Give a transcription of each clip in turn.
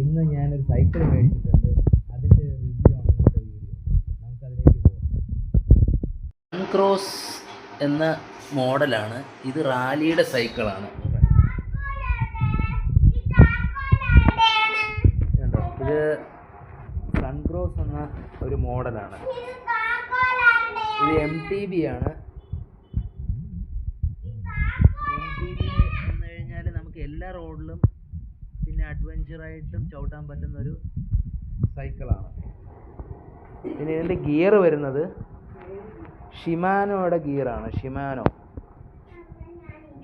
ഇന്ന് ഞാനൊരു സൈക്കിൾ മേടിച്ചിട്ടുണ്ട്. അതിന്റെ റിവ്യൂ ആണ് നമുക്കതിലേക്ക് പോകാം ക്രോസ് എന്ന മോഡലാണ്. ഇത് റാലിയുടെ സൈക്കിളാണ്. ഇത് സൺക്രോസ് എന്ന ഒരു മോഡലാണ്. ഇത് എം ടി ബി ആണ്. എം ടി ബി എന്ന് കഴിഞ്ഞാൽ നമുക്ക് എല്ലാ റോഡിലും പിന്നെ അഡ്വഞ്ചറായിട്ടും ചവിട്ടാൻ പറ്റുന്ന ഒരു സൈക്കിളാണ് പിന്നെ ഇതിന്റെ ഗിയർ വരുന്നത് ഷിമാനോയുടെ ഗിയറാണ് ഷിമാനോ.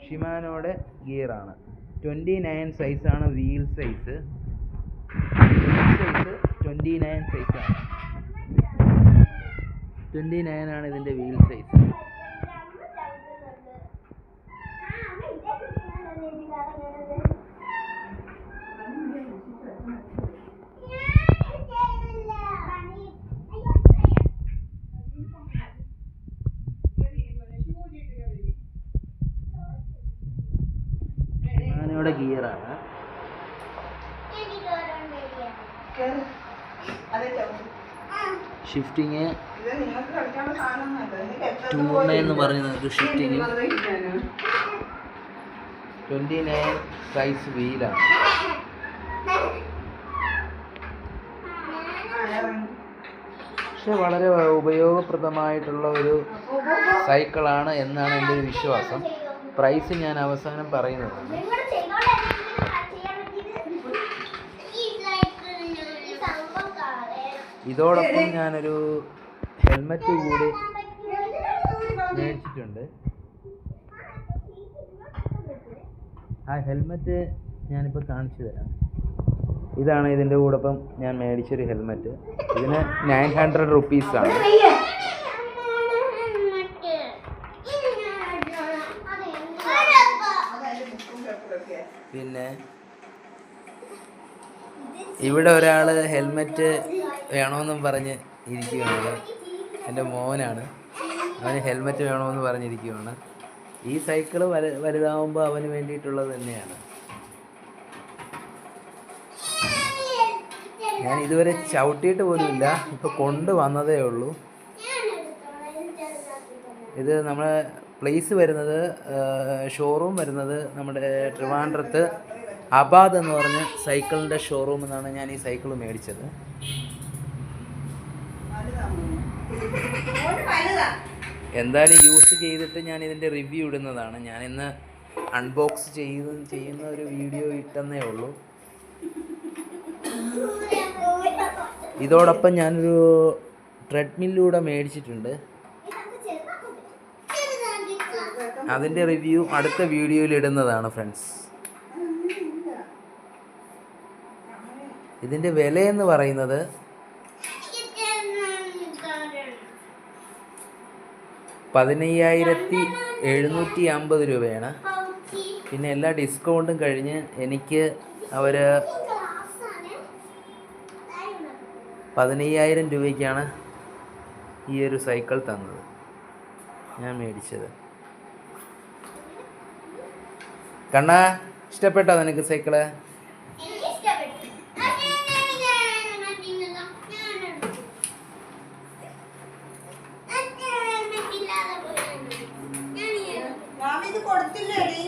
ഷിമാനോയുടെ ഗിയറാണ് ട്വന്റി നയൻ സൈസാണ് wheel size size twenty nine സൈസാണ് ട്വന്റി നയൻ ആണ് ഇതിന്റെ വീൽ സൈസ് ഷിമാനോയുടെ ഗിയറാണ് ഷിഫ്റ്റിങ് ടൂർണ എന്ന് പറഞ്ഞ് നമുക്ക് ഷിഫ്റ്റിങ് ട്വന്റി നയൻ സൈസ് വീലാണ് പക്ഷെ വളരെ ഉപയോഗപ്രദമായിട്ടുള്ള ഒരു സൈക്കിളാണ് എന്നാണ് എന്റെ ഒരു വിശ്വാസം. പ്രൈസ് ഞാൻ അവസാനം പറയുന്നതാണ് ഇതോടൊപ്പം ഞാനൊരു ഹെൽമെറ്റ് കൂടി മേടിച്ചിട്ടുണ്ട്. ആ ഹെൽമെറ്റ് ഞാനിപ്പോൾ കാണിച്ചു തരാം. ഇതാണ് ഇതിന്റെ കൂടൊപ്പം ഞാൻ മേടിച്ചൊരു ഹെൽമെറ്റ് ഇതിന് നയൻ ഹൺഡ്രഡ് റുപ്പീസാണ് പിന്നെ ഇവിടെ ഒരാൾ ഹെൽമെറ്റ് വേണമെന്നും പറഞ്ഞ് ഇരിക്കുകയാണ്. എന്റെ മോനാണ്. അവന് ഹെൽമെറ്റ് വേണമെന്ന് പറഞ്ഞിരിക്കുകയാണ്. ഈ സൈക്കിൾ വലു വലുതാവുമ്പോൾ അവന് വേണ്ടിയിട്ടുള്ളത് തന്നെയാണ്. ഞാൻ ഇതുവരെ ചവിട്ടിയിട്ട് പോലുമില്ല. ഇപ്പോൾ കൊണ്ടുവന്നതേ ഉള്ളൂ. ഇത് നമ്മളെ പ്ലേസ് വരുന്നത് ഷോറൂം വരുന്നത് നമ്മുടെ ട്രിവാൻഡ്രത്ത് അബാദ് എന്ന് പറഞ്ഞ സൈക്കിളിന്റെ ഷോറൂമിൽ നിന്നാണ് ഞാൻ ഈ സൈക്കിൾ മേടിച്ചത്. എന്തായാലും യൂസ് ചെയ്തിട്ട് ഞാൻ ഇതിന്റെ റിവ്യൂ ഇടുന്നതാണ്. ഞാൻ ഇന്ന് അൺബോക്സ് ചെയ്ത് ചെയ്യുന്ന ഒരു വീഡിയോ ഇട്ടെന്നേ ഉള്ളൂ. ഇതോടൊപ്പം ഞാനൊരു ട്രെഡ്മില്ലൂടെ മേടിച്ചിട്ടുണ്ട്. അതിന്റെ റിവ്യൂ അടുത്ത വീഡിയോയിൽ ഇടുന്നതാണ് ഫ്രണ്ട്സ് ഇതിന്റെ വിലയെന്ന് പറയുന്നത് പതിനയ്യായിരത്തി എഴുന്നൂറ്റി അമ്പത് രൂപയാണ്. പിന്നെ എല്ലാ ഡിസ്കൗണ്ടും കഴിഞ്ഞ് എനിക്ക് അവർ പതിനയ്യായിരം രൂപയ്ക്കാണ് ഈ ഒരു സൈക്കിൾ തന്നത്. ഞാൻ മേടിച്ചത്. കണ്ണാ ഇഷ്ടപ്പെട്ടോ നിനക്ക് സൈക്കിൾ കൊടുത്തില്ലേടി?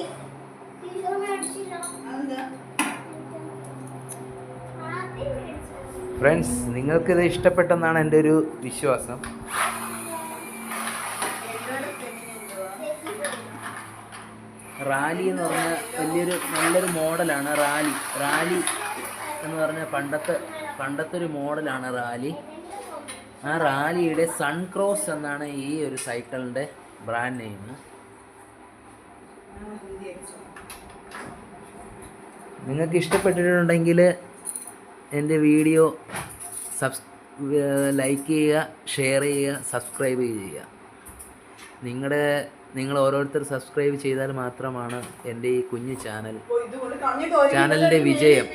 ഫ്രണ്ട്സ് നിങ്ങൾക്കിത് ഇഷ്ടപ്പെട്ടെന്നാണ് എന്റെ ഒരു വിശ്വാസം. റാലി എന്ന് പറഞ്ഞ വലിയൊരു നല്ലൊരു മോഡലാണ് റാലി. റാലി എന്ന് പറഞ്ഞ പണ്ടത്തെ പണ്ടത്തെ ഒരു മോഡലാണ് റാലി. ആ റാലിയുടെ സൺക്രോസ് എന്നാണ് ഈ ഒരു സൈക്കിളിന്റെ ബ്രാൻഡ് നെയിം. നിങ്ങൾക്ക് ഇഷ്ടപ്പെട്ടിട്ടുണ്ടെങ്കിൽ എന്റെ വീഡിയോ സബ്സ് ലൈക്ക് ചെയ്യുക ഷെയർ ചെയ്യുക സബ്സ്ക്രൈബ് ചെയ്യുക. നിങ്ങളുടെ നിങ്ങൾ ഓരോരുത്തർ സബ്സ്ക്രൈബ് ചെയ്താൽ മാത്രമാണ് എന്റെ ഈ കുഞ്ഞു ചാനൽ ചാനലിന്റെ വിജയം.